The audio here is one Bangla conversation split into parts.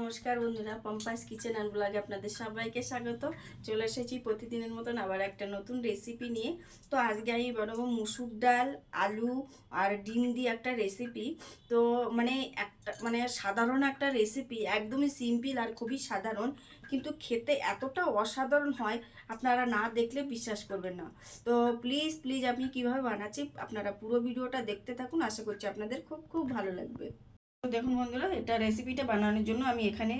নমস্কার বন্ধুরা পম্পাস কিচেন অ্যান্ড ব্লগে আপনাদের সবাইকে স্বাগত। চলে এসেছি প্রতিদিনের মতন আবার একটা নতুন রেসিপি নিয়ে। তো আজকে আমি বানাবো মুসুর ডাল, আলু আর ডিম দিয়ে একটা রেসিপি তো মানে একটা মানে সাধারণ একটা রেসিপি একদমই সিম্পল আর খুবই সাধারণ। কিন্তু খেতে এতটা অসাধারণ হয়, আপনারা না দেখলে বিশ্বাস করবেন না। তো প্লিজ প্লিজ আমি কীভাবে বানাচ্ছি, আপনারা পুরো ভিডিওটা দেখতে থাকুন। আশা করছি আপনাদের খুব খুব ভালো লাগবে। দেখুন বন্ধুরা, এটা রেসিপিটা বানানোর জন্য আমি এখানে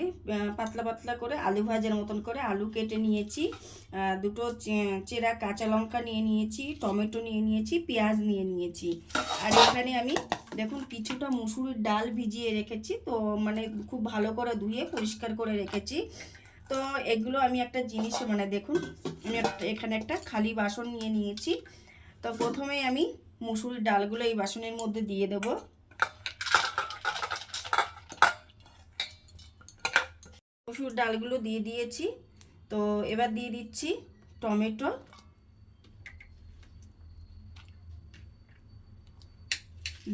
পাতলা পাতলা করে আলু ভাজার মতন করে আলু কেটে নিয়েছি দুটো চেরা কাঁচা লঙ্কা নিয়ে নিয়েছি, টমেটো নিয়ে নিয়েছি, পেঁয়াজ নিয়ে নিয়েছি। আর এখানে আমি দেখুন কিছুটা মুসুরির ডাল ভিজিয়ে রেখেছি, তো মানে খুব ভালো করে ধুয়ে পরিষ্কার করে রেখেছি। তো এগুলো আমি একটা জিনিস মানে দেখুন, আমি এখানে একটা খালি বাসন নিয়ে নিয়েছি। তো প্রথমে আমি মুসুরির ডালগুলো এই বাসনের মধ্যে দিয়ে দেবো। মসুর ডালগুলো দিয়ে দিয়েছি। তো এবার দিয়ে দিচ্ছি টমেটো।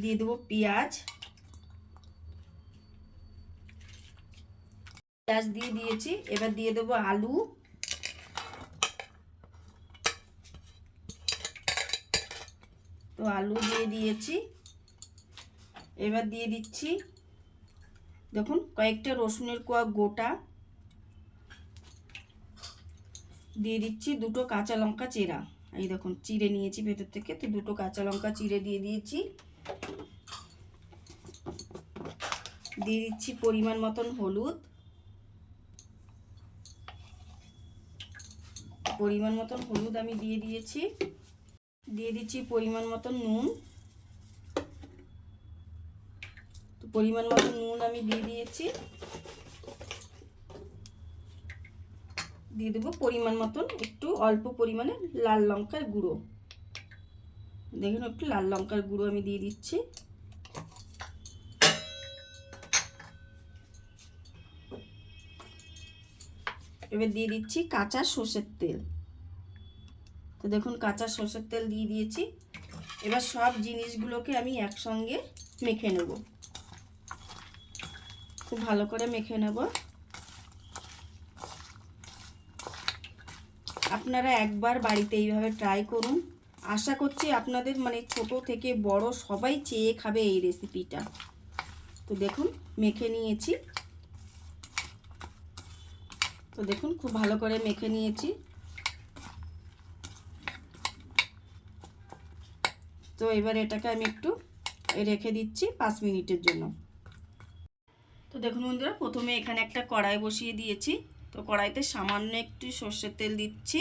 দিয়ে দেবো পেঁয়াজ। পেঁয়াজ দিয়ে দিয়েছি, এবার দিয়ে দেবো আলু। তো আলু দিয়ে দিয়েছি। এবার দিয়ে দিচ্ছি দেখুন, কয়েকটা রসুনের কোয়া গোটা দিয়ে দিচ্ছি দুটো কাঁচা লঙ্কা চেরা। এই দেখুন, চিড়ে নিয়েছি ভেতর থেকে, তো দুটো কাঁচা লঙ্কা চিড়ে দিয়ে দিয়েছি। দিয়ে দিচ্ছি পরিমাণ মতন হলুদ। পরিমাণ মতন হলুদ আমি দিয়ে দিয়েছি। দিয়ে দিচ্ছি পরিমাণ মতন নুন তো পরিমাণ মতো নুন আমি দিয়ে দিয়েছি। দিয়ে দেবো পরিমাণ মতন একটু অল্প পরিমাণে লাল লঙ্কার গুঁড়ো। দেখুন, একটু লাল লঙ্কার গুঁড়ো আমি দিয়ে দিচ্ছি। এবার দিয়ে দিচ্ছি কাঁচা সর্ষের তেল। তো দেখুন, কাঁচা সর্ষের তেল দিয়ে দিয়েছি। এবার সব জিনিসগুলোকে আমি একসঙ্গে মেখে নেব। খুব ভালো করে মেখে নেব। আপনারা একবার বাড়িতে এইভাবে ট্রাই করুন। আশা করছি আপনাদের মানে ছোট থেকে বড় সবাই চেয়ে খাবে এই রেসিপিটা তো দেখুন, মেখে নিয়েছি। তো দেখুন, খুব ভালো করে মেখে নিয়েছি। তো এবার এটাকে আমি একটু রেখে দিচ্ছি পাঁচ মিনিটের জন্য। তো দেখুন বন্ধুরা, প্রথমে এখানে একটা কড়াই বসিয়ে দিয়েছি। তো কড়াইতে সামান্য একটু সর্ষের তেল দিচ্ছি।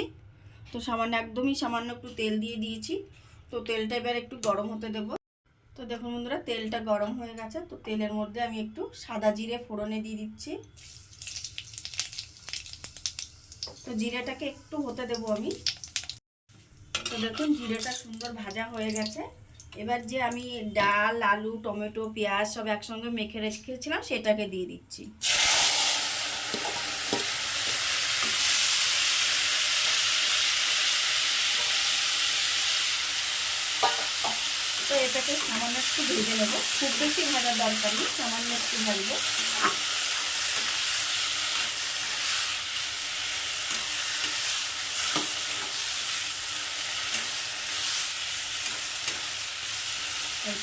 তো সামান্য, একদমই সামান্য একটু তেল দিয়ে দিয়েছি। তো তেলটা এবার একটু গরম হতে দেব। তো দেখুন বন্ধুরা, তেলটা গরম হয়ে গেছে। তো তেলের মধ্যে আমি একটু সাদা জিরে ফোড়নে দিয়ে দিচ্ছি। তো জিরেটাকে একটু হতে দেব আমি। তো দেখুন, জিরেটা সুন্দর ভাজা হয়ে গেছে। এবার যে আমি ডাল, আলু, টমেটো, পেঁয়াজ সব একসঙ্গে মেখে রেখেছিলাম, সেটাকে দিয়ে দিচ্ছি। তো এটাকে সামান্য একটু ভেজে নেব। খুব বেশি ভাজার দরকার নেই, সামান্য একটু ভাজবো।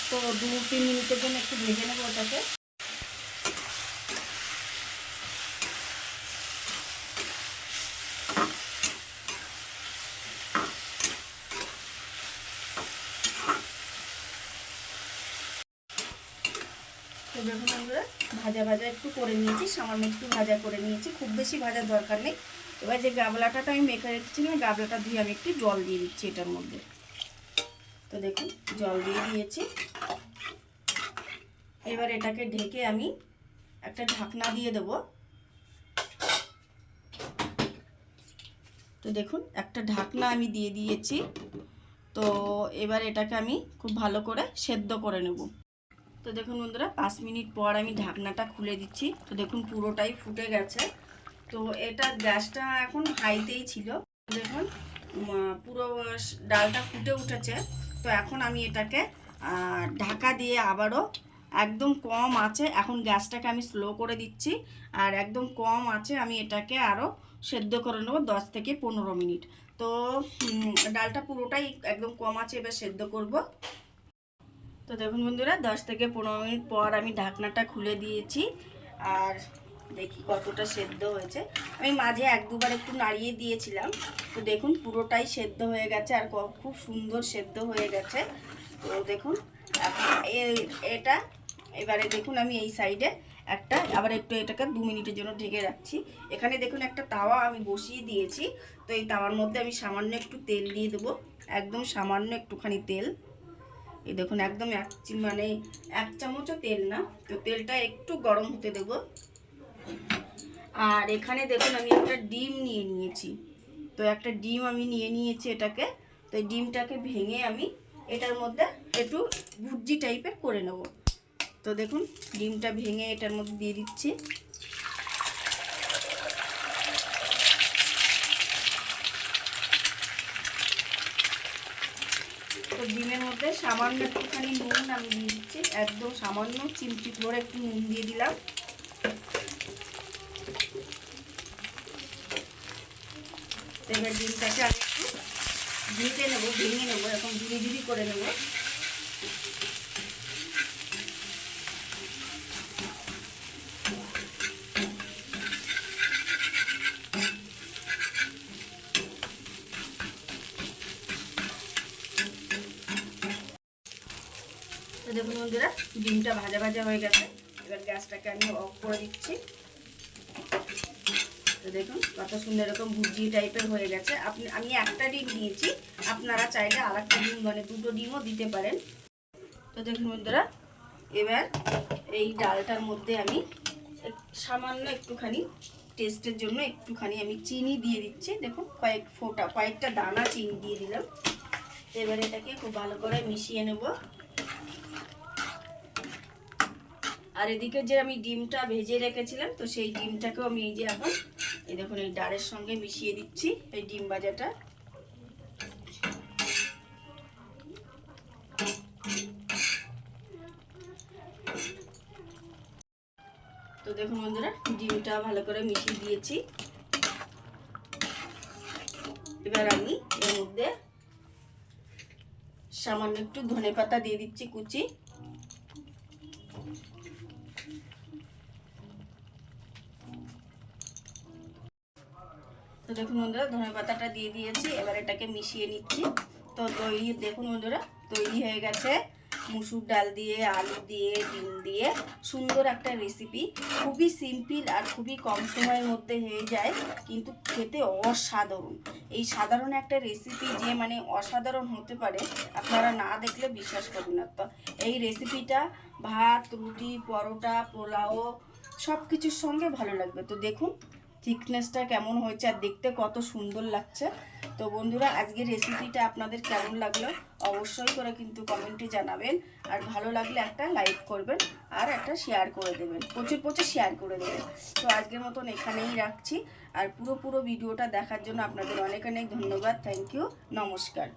তো দু তিন মিনিটের জন্য একটু ভেজে নেব ওটাকে। তো দেখুন আমরা ভাজা ভাজা একটু করে নিয়েছি, সামান্য একটু ভাজা করে নিয়েছি, খুব বেশি ভাজার দরকার নেই। এবার যে গাবলাটা আমি মেখে রেখেছিলাম, গাবলাটা ধুয়ে আমি একটু জল দিয়ে দিচ্ছি এটার মধ্যে। তো দেখুন, জল দিয়ে দিয়েছি। এবার এটাকে ঢেকে আমি একটা ঢাকনা দিয়ে দেব। তো দেখুন, একটা ঢাকনা আমি দিয়ে দিয়েছি। তো এবার এটাকে আমি খুব ভালো করে সেদ্ধ করে নেব। তো দেখুন বন্ধুরা, পাঁচ মিনিট পর আমি ঢাকনাটা খুলে দিচ্ছি। তো দেখুন, পুরোটাই ফুটে গেছে। তো এটা গ্যাসটা এখন হাইতেই ছিল। দেখুন পুরো ডালটা ফুটে উঠেছে। তো এখন আমি এটাকে ঢাকা দিয়ে আবারও একদম কম আছে, এখন গ্যাসটাকে আমি স্লো করে দিচ্ছি, আর একদম কম আছে আমি এটাকে আরও সেদ্ধ করে নেব দশ থেকে পনেরো মিনিট। তো ডালটা পুরোটাই একদম কম আছে, এবার সেদ্ধ করব। তো দেখুন বন্ধুরা, দশ থেকে পনেরো মিনিট পর আমি ঢাকনাটা খুলে দিয়েছি, আর দেখি কতটা সেদ্ধ হয়েছে। আমি মাঝে এক দুবার একটু নাড়িয়ে দিয়েছিলাম। তো দেখুন পুরোটাই সেদ্ধ হয়ে গেছে আর খুব সুন্দর সেদ্ধ হয়ে গেছে। তো দেখুন এটা এবারে দেখুন আমি এই সাইডে একটা আবার একটু এটাকে দু মিনিটের জন্য ঢেকে রাখছি। এখানে দেখুন একটা তাওয়া আমি বসিয়ে দিয়েছি। তো এই তাওয়ার মধ্যে আমি সামান্য একটু তেল দিয়ে দেবো। একদম সামান্য একটুখানি তেল। এই দেখুন একদম এক মানে এক চামচও তেল না। তো তেলটা একটু গরম হতে দেব। আর এখানে দেখুন, আমি একটা ডিম নিয়ে নিয়েছি। তো একটা ডিম আমি নিয়ে নিয়েছি এটাকে। তো এই ডিমটাকে ভেঙে আমি এটার মধ্যে একটু ভুজি টাইপের করে নেব। তো দেখুন, ডিমটা ভেঙে এটার মধ্যে দিয়ে দিচ্ছি। তো ডিমের মধ্যে সামান্য একটুখানি নুন আমি দিয়ে দিচ্ছি। একদম সামান্য চিমটি করে একটু নুন দিয়ে দিলাম। এবার ডিমটাকে আমি একটু ভেজে নেব, ভেঙে নেব এখন ঝুড়ি ঝুড়ি করে নেব। দেখুন বন্ধুরা, ডিমটা ভাজা ভাজা হয়ে গেছে। এবার গ্যাসটাকে আমি অফ করে দিচ্ছি। তো দেখুন, কত সুন্দর এরকম ভুজি টাইপের হয়ে গেছে। আপনি আমি একটা ডিম দিয়েছি, আপনারা চাইলে আর একটা ডিম মানে দুটো ডিমও দিতে পারেন। তো দেখুন বন্ধুরা, এবার এই ডালটার মধ্যে আমি সামান্য একটুখানি টেস্টের জন্য একটুখানি আমি চিনি দিয়ে দিচ্ছি। দেখুন, কয়েক ফোঁটা, কয়েকটা দানা চিনি দিয়ে দিলাম। এবার এটাকে খুব ভালো করে মিশিয়ে নেব। আর এদিকে যে আমি ডিমটা ভেজে রেখেছিলাম, তো সেই ডিমটাকেও আমি এই যে এখন এই দেখুন, এই ডালের সঙ্গে মিশিয়ে দিচ্ছি এই ডিম ভাজাটা। তো দেখুন বন্ধুরা, ডিমটা ভালো করে মিশিয়ে দিয়েছি। এবার আমি এর মধ্যে সামান্য একটু ধনে পাতা দিয়ে দিচ্ছি কুচি। তো দেখুন বন্ধুরা, ধনে পাতাটা দিয়ে দিয়েছি, এবার এটাকে মিশিয়ে নিচ্ছি। তো তৈরি, দেখুন বন্ধুরা, তৈরি হয়ে গেছে। মুসুর ডাল দিয়ে, আলু দিয়ে, ডিম দিয়ে, সুন্দর একটা রেসিপি খুবই সিম্পল আর খুবই কম সময়ের মধ্যে হয়ে যায়, কিন্তু খেতে অসাধারণ। এই সাধারণ একটা রেসিপি যে মানে অসাধারণ হতে পারে, আপনারা না দেখলে বিশ্বাস করবেন না। তো এই রেসিপিটা ভাত, রুটি, পরোটা, পোলাও সব কিছুর সঙ্গে ভালো লাগবে। তো দেখুন থিকনেসটা কেমন হয়েছে আর দেখতে কত সুন্দর লাগছে। তো বন্ধুরা, আজকের রেসিপিটা আপনাদের কেমন লাগল অবশ্যই করে কিন্তু কমেন্টে জানাবেন। আর ভালো লাগলে একটা লাইক করবেন আর একটা শেয়ার করে দেবেন। প্রচুর প্রচুর শেয়ার করে দেবেন। তো আজকের মতন এখানেই রাখছি। আর পুরো পুরো ভিডিওটা দেখার জন্য আপনাদের অনেক অনেক ধন্যবাদ। থ্যাংক ইউ নমস্কার।